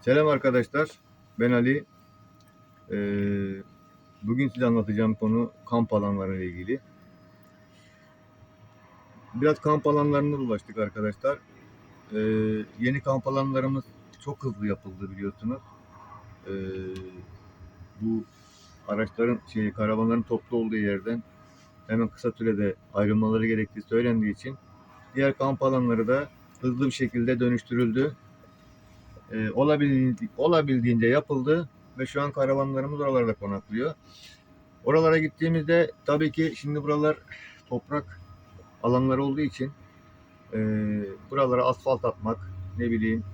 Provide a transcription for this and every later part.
Selam arkadaşlar. Ben Ali. Ee, bugün size anlatacağım konu kamp alanları ile ilgili. Biraz kamp alanlarına dolaştık arkadaşlar. Ee, yeni kamp alanlarımız çok hızlı yapıldı biliyorsunuz. Ee, bu araçların, şey, karavanların toplu olduğu yerden hemen kısa sürede ayrılmaları gerektiği söylendiği için diğer kamp alanları da hızlı bir şekilde dönüştürüldü e, olabildiğince, olabildiğince yapıldı ve şu an karavanlarımız oralarda konaklıyor. Oralara gittiğimizde tabii ki şimdi buralar toprak alanları olduğu için e, buralara asfalt atmak, ne bileyim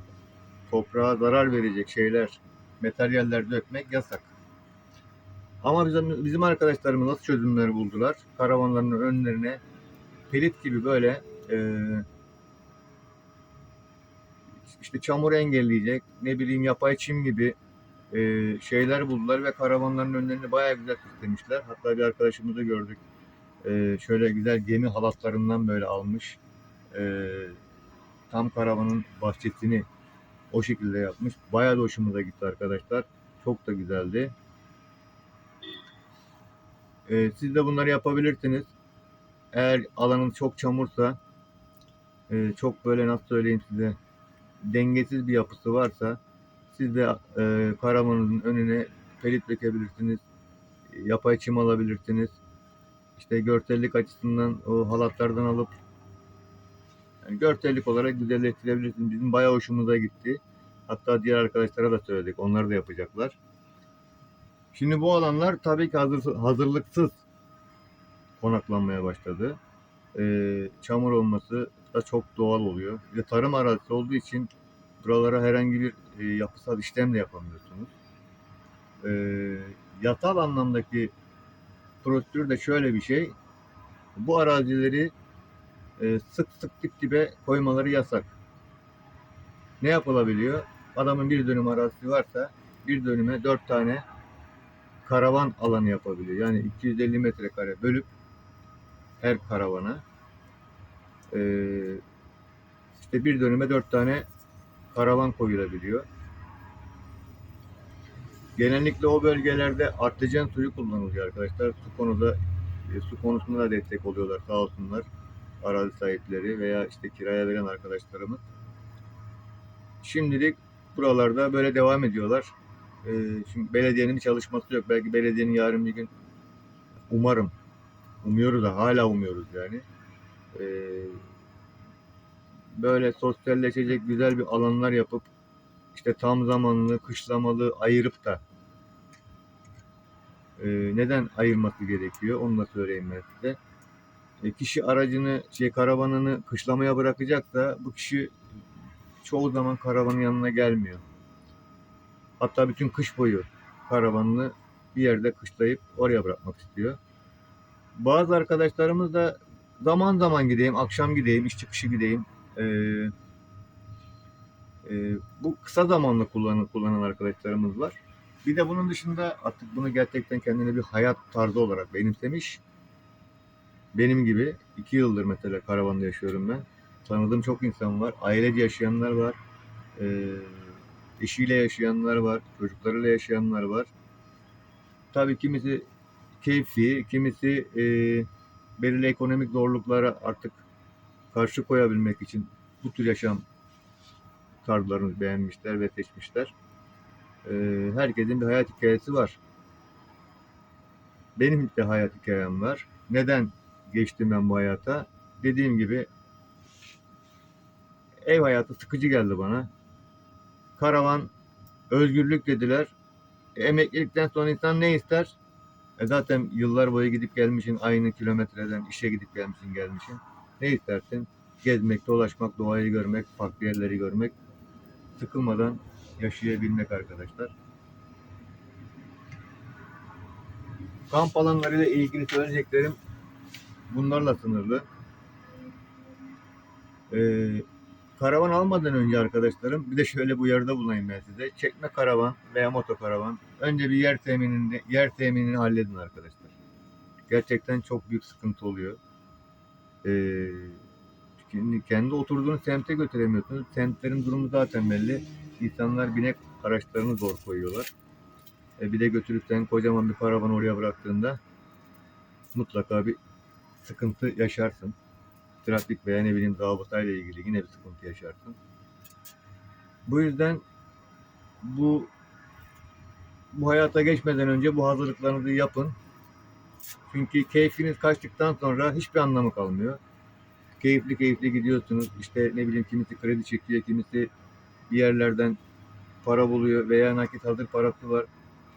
toprağa zarar verecek şeyler, materyaller dökmek yasak. Ama bizim, bizim arkadaşlarımız nasıl çözümler buldular? Karavanların önlerine pelit gibi böyle e, işte çamur engelleyecek, ne bileyim yapay çim gibi e, şeyler buldular ve karavanların önlerini bayağı güzel süslemişler. Hatta bir arkadaşımızı gördük. E, şöyle güzel gemi halatlarından böyle almış. E, tam karavanın bahçesini o şekilde yapmış. Bayağı da hoşumuza gitti arkadaşlar. Çok da güzeldi. E, siz de bunları yapabilirsiniz. Eğer alanın çok çamursa, e, çok böyle nasıl söyleyeyim size, dengesiz bir yapısı varsa siz de e, karavanınızın önüne pelit dökebilirsiniz. Yapay çim alabilirsiniz. İşte görsellik açısından o halatlardan alıp yani görsellik olarak güzelleştirebilirsiniz. Bizim bayağı hoşumuza gitti. Hatta diğer arkadaşlara da söyledik. Onlar da yapacaklar. Şimdi bu alanlar tabii ki hazır, hazırlıksız konaklanmaya başladı. Ee, çamur olması da çok doğal oluyor. Bir de tarım arazisi olduğu için buralara herhangi bir e, yapısal işlem de yapamıyorsunuz. E, yatal anlamdaki prosedür de şöyle bir şey. Bu arazileri e, sık sık dip dibe koymaları yasak. Ne yapılabiliyor? Adamın bir dönüm arazisi varsa bir dönüme dört tane karavan alanı yapabiliyor. Yani 250 metrekare bölüp her karavana ee, işte bir dönüme dört tane karavan koyulabiliyor. Genellikle o bölgelerde artezyen suyu kullanılıyor arkadaşlar. Su konuda e, su konusunda da destek oluyorlar sağ olsunlar. Arazi sahipleri veya işte kiraya veren arkadaşlarımız. Şimdilik buralarda böyle devam ediyorlar. Ee, şimdi belediyenin çalışması yok. Belki belediyenin yarın bir gün umarım umuyoruz da hala umuyoruz yani. Ee, böyle sosyalleşecek güzel bir alanlar yapıp işte tam zamanlı, kışlamalı ayırıp da e, neden ayırması gerekiyor onu da söyleyeyim ben size. E, kişi aracını, şey karavanını kışlamaya bırakacaksa bu kişi çoğu zaman karavanın yanına gelmiyor. Hatta bütün kış boyu karavanını bir yerde kışlayıp oraya bırakmak istiyor. Bazı arkadaşlarımız da zaman zaman gideyim, akşam gideyim, iş çıkışı gideyim. Ee, e, bu kısa zamanlı kullanan, kullanan arkadaşlarımız var. Bir de bunun dışında artık bunu gerçekten kendine bir hayat tarzı olarak benimsemiş. Benim gibi iki yıldır mesela karavanda yaşıyorum ben. Tanıdığım çok insan var. Ailece yaşayanlar var. Ee, eşiyle yaşayanlar var. Çocuklarıyla yaşayanlar var. Tabii kimisi keyfi, kimisi e, belirli ekonomik zorluklara artık karşı koyabilmek için bu tür yaşam tarzlarını beğenmişler ve seçmişler. Ee, herkesin bir hayat hikayesi var. Benim de hayat hikayem var. Neden geçtim ben bu hayata? Dediğim gibi ev hayatı sıkıcı geldi bana. Karavan, özgürlük dediler. Emeklilikten sonra insan ne ister? E zaten yıllar boyu gidip gelmişsin aynı kilometreden işe gidip gelmişsin gelmişsin. Ne istersin? Gezmek, dolaşmak, doğayı görmek, farklı yerleri görmek. Sıkılmadan yaşayabilmek arkadaşlar. Kamp alanlarıyla ilgili söyleyeceklerim bunlarla sınırlı. Ee, karavan almadan önce arkadaşlarım bir de şöyle bir uyarıda bulunayım ben size. Çekme karavan veya motokaravan. Önce bir yer temininde yer teminini halledin arkadaşlar. Gerçekten çok büyük sıkıntı oluyor. Ee, kendi, kendi oturduğunuz semte götüremiyorsunuz. Semtlerin durumu zaten belli. insanlar binek araçlarını zor koyuyorlar. E, bir de götürüp sen kocaman bir karavanı oraya bıraktığında mutlaka bir sıkıntı yaşarsın. Trafik veya ne bileyim zabıtayla ilgili yine bir sıkıntı yaşarsın. Bu yüzden bu bu hayata geçmeden önce bu hazırlıklarınızı yapın. Çünkü keyfiniz kaçtıktan sonra hiçbir anlamı kalmıyor. Keyifli keyifli gidiyorsunuz. İşte ne bileyim kimisi kredi çekiyor, kimisi bir yerlerden para buluyor veya nakit hazır parası var.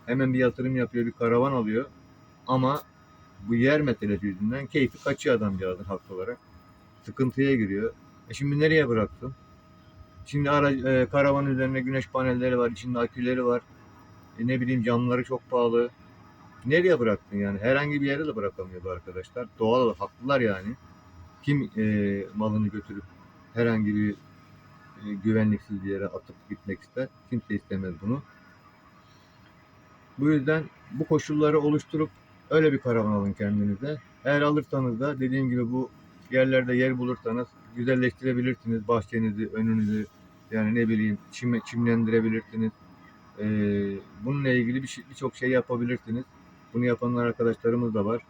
Hemen bir yatırım yapıyor, bir karavan alıyor. Ama bu yer meselesi yüzünden keyfi kaçıyor adamcağızın haklı olarak. Sıkıntıya giriyor. E şimdi nereye bıraksın? Şimdi ara, e, karavan üzerine güneş panelleri var, içinde aküleri var. E, ne bileyim camları çok pahalı. Nereye bıraktın yani? Herhangi bir yere de bırakamıyor bu arkadaşlar. Doğal olarak haklılar yani. Kim e, malını götürüp herhangi bir e, güvenliksiz bir yere atıp gitmek ister? Kimse istemez bunu. Bu yüzden bu koşulları oluşturup öyle bir karavan alın kendinize. Eğer alırsanız da dediğim gibi bu yerlerde yer bulursanız güzelleştirebilirsiniz bahçenizi, önünüzü. Yani ne bileyim çim, çimlendirebilirsiniz. Ee, bununla ilgili bir şey- birçok şey yapabilirsiniz. Bunu yapanlar arkadaşlarımız da var.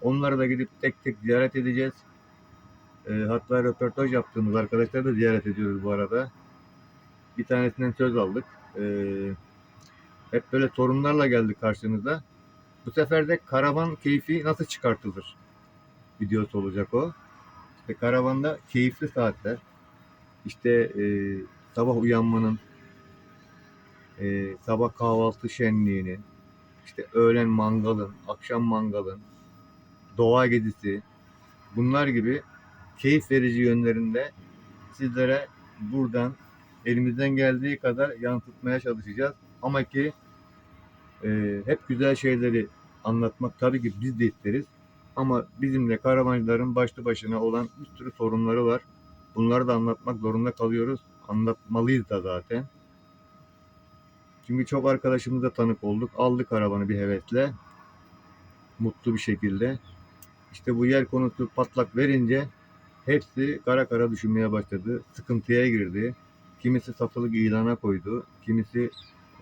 Onları da gidip tek tek ziyaret edeceğiz. Ee, hatta röportaj yaptığımız arkadaşları da ziyaret ediyoruz bu arada. Bir tanesinden söz aldık. Ee, hep böyle sorunlarla geldik karşınıza. Bu sefer de karavan keyfi nasıl çıkartılır videosu olacak o. İşte karavanda keyifli saatler. İşte e, sabah uyanmanın, e, sabah kahvaltı şenliğinin, işte öğlen mangalın, akşam mangalın, doğa gezisi, bunlar gibi keyif verici yönlerinde sizlere buradan elimizden geldiği kadar yansıtmaya çalışacağız. Ama ki e, hep güzel şeyleri anlatmak tabii ki biz de isteriz. Ama bizimle karavancıların başlı başına olan bir sürü sorunları var. Bunları da anlatmak zorunda kalıyoruz. Anlatmalıyız da zaten. Çünkü çok arkadaşımıza tanık olduk. Aldık arabanı bir hevesle. Mutlu bir şekilde. İşte bu yer konusu patlak verince hepsi kara kara düşünmeye başladı. Sıkıntıya girdi. Kimisi satılık ilana koydu. Kimisi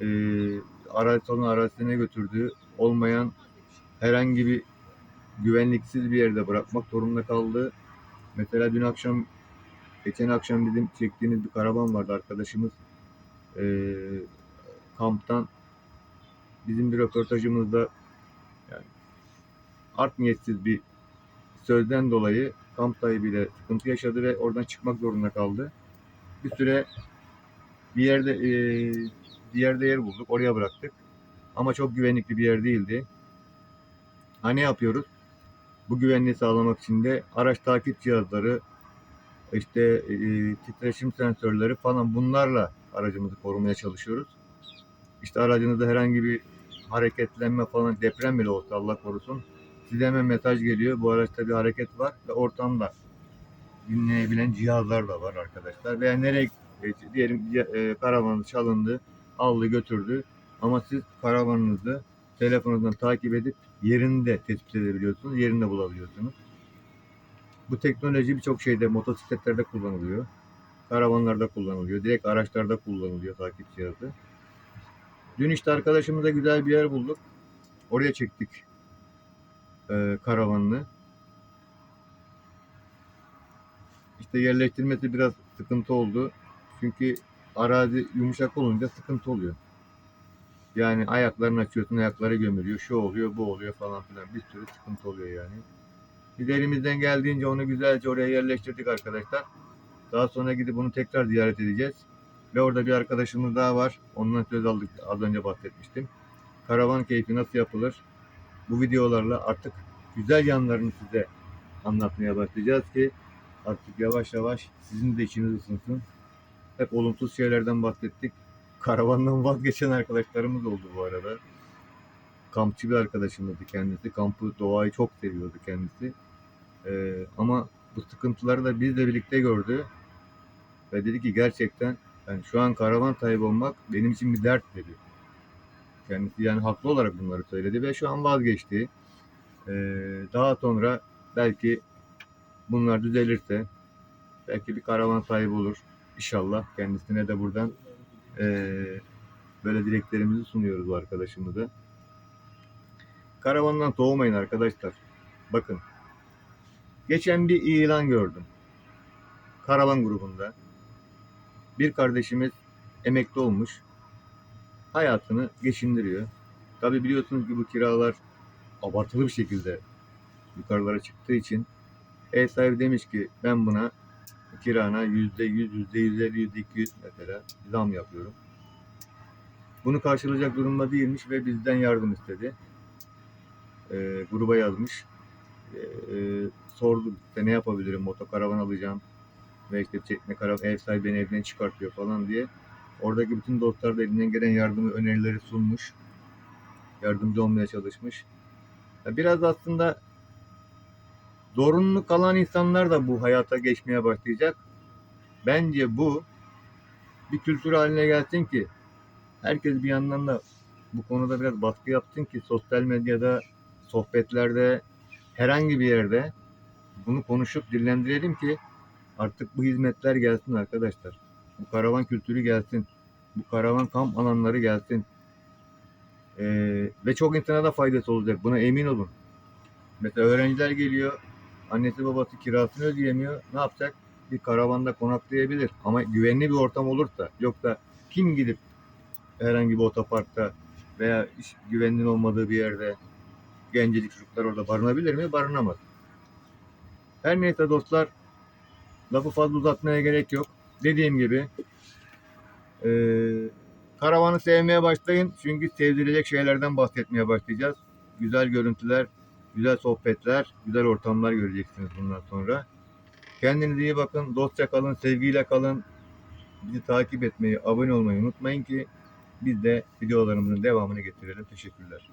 e, arazisinin arazisine götürdü. Olmayan herhangi bir güvenliksiz bir yerde bırakmak zorunda kaldı. Mesela dün akşam, geçen akşam bizim çektiğimiz bir karavan vardı arkadaşımız. E, kamptan bizim bir röportajımızda yani art niyetsiz bir sözden dolayı kamp sahibiyle sıkıntı yaşadı ve oradan çıkmak zorunda kaldı. Bir süre bir yerde e, bir yerde yer bulduk. Oraya bıraktık. Ama çok güvenlikli bir yer değildi. Ha ne yapıyoruz? Bu güvenliği sağlamak için de araç takip cihazları, işte e, titreşim sensörleri falan bunlarla aracımızı korumaya çalışıyoruz. İşte aracınızda herhangi bir hareketlenme falan deprem bile olsa Allah korusun size hemen mesaj geliyor. Bu araçta bir hareket var ve ortamda dinleyebilen cihazlar da var arkadaşlar. Veya nereye e, diyelim e, karavanınız çalındı, aldı götürdü. Ama siz karavanınızı telefonunuzdan takip edip yerini de tespit edebiliyorsunuz, yerini de bulabiliyorsunuz. Bu teknoloji birçok şeyde motosikletlerde kullanılıyor. Karavanlarda kullanılıyor. Direkt araçlarda kullanılıyor takip cihazı. Dün işte arkadaşımıza güzel bir yer bulduk. Oraya çektik e, karavanını. İşte yerleştirmesi biraz sıkıntı oldu. Çünkü arazi yumuşak olunca sıkıntı oluyor. Yani ayaklarını açıyorsun, ayakları gömülüyor, şu oluyor, bu oluyor falan filan. Bir sürü sıkıntı oluyor yani. Biz elimizden geldiğince onu güzelce oraya yerleştirdik arkadaşlar. Daha sonra gidip onu tekrar ziyaret edeceğiz. Ve orada bir arkadaşımız daha var. Ondan söz aldık. Az önce bahsetmiştim. Karavan keyfi nasıl yapılır? Bu videolarla artık güzel yanlarını size anlatmaya başlayacağız ki artık yavaş yavaş sizin de içiniz ısınsın. Hep olumsuz şeylerden bahsettik. Karavandan vazgeçen arkadaşlarımız oldu bu arada. Kampçı bir arkadaşımızdı kendisi. Kampı, doğayı çok seviyordu kendisi. Ee, ama bu sıkıntıları da bizle birlikte gördü. Ve dedi ki gerçekten yani şu an karavan sahibi olmak benim için bir dert dedi. Kendisi yani haklı olarak bunları söyledi ve şu an vazgeçti. Ee, daha sonra belki bunlar düzelirse belki bir karavan sahibi olur. İnşallah kendisine de buradan Ee, böyle dileklerimizi sunuyoruz arkadaşımıza. Karavandan soğumayın arkadaşlar. Bakın. Geçen bir ilan gördüm. Karavan grubunda. Bir kardeşimiz emekli olmuş. Hayatını geçindiriyor. Tabi biliyorsunuz ki bu kiralar abartılı bir şekilde yukarılara çıktığı için ev sahibi demiş ki ben buna kirana yüzde yüz, yüzde yüz elli, yüzde iki yüz mesela zam yapıyorum. Bunu karşılayacak durumda değilmiş ve bizden yardım istedi. Ee, gruba yazmış. Ee, e, sordu işte ne yapabilirim motokaravan alacağım ve işte çekme karavan ev sahibi beni evden çıkartıyor falan diye. Oradaki bütün dostlar da elinden gelen yardımı önerileri sunmuş. Yardımcı olmaya çalışmış. Ya Biraz aslında zorunlu kalan insanlar da bu hayata geçmeye başlayacak. Bence bu bir kültür haline gelsin ki herkes bir yandan da bu konuda biraz baskı yapsın ki sosyal medyada, sohbetlerde, herhangi bir yerde bunu konuşup dillendirelim ki artık bu hizmetler gelsin arkadaşlar. Bu karavan kültürü gelsin. Bu karavan kamp alanları gelsin. Ee, ve çok insana da faydası olacak. Buna emin olun. Mesela öğrenciler geliyor. Annesi babası kirasını ödeyemiyor. Ne yapacak? Bir karavanda konaklayabilir. Ama güvenli bir ortam olursa. Yoksa kim gidip herhangi bir otoparkta veya iş güvenliğin olmadığı bir yerde gencecik çocuklar orada barınabilir mi? Barınamaz. Her neyse dostlar lafı fazla uzatmaya gerek yok. Dediğim gibi eee, karavanı sevmeye başlayın. Çünkü sevdirecek şeylerden bahsetmeye başlayacağız. Güzel görüntüler, güzel sohbetler, güzel ortamlar göreceksiniz bundan sonra. Kendinize iyi bakın, dostça kalın, sevgiyle kalın. Bizi takip etmeyi, abone olmayı unutmayın ki biz de videolarımızın devamını getirelim. Teşekkürler.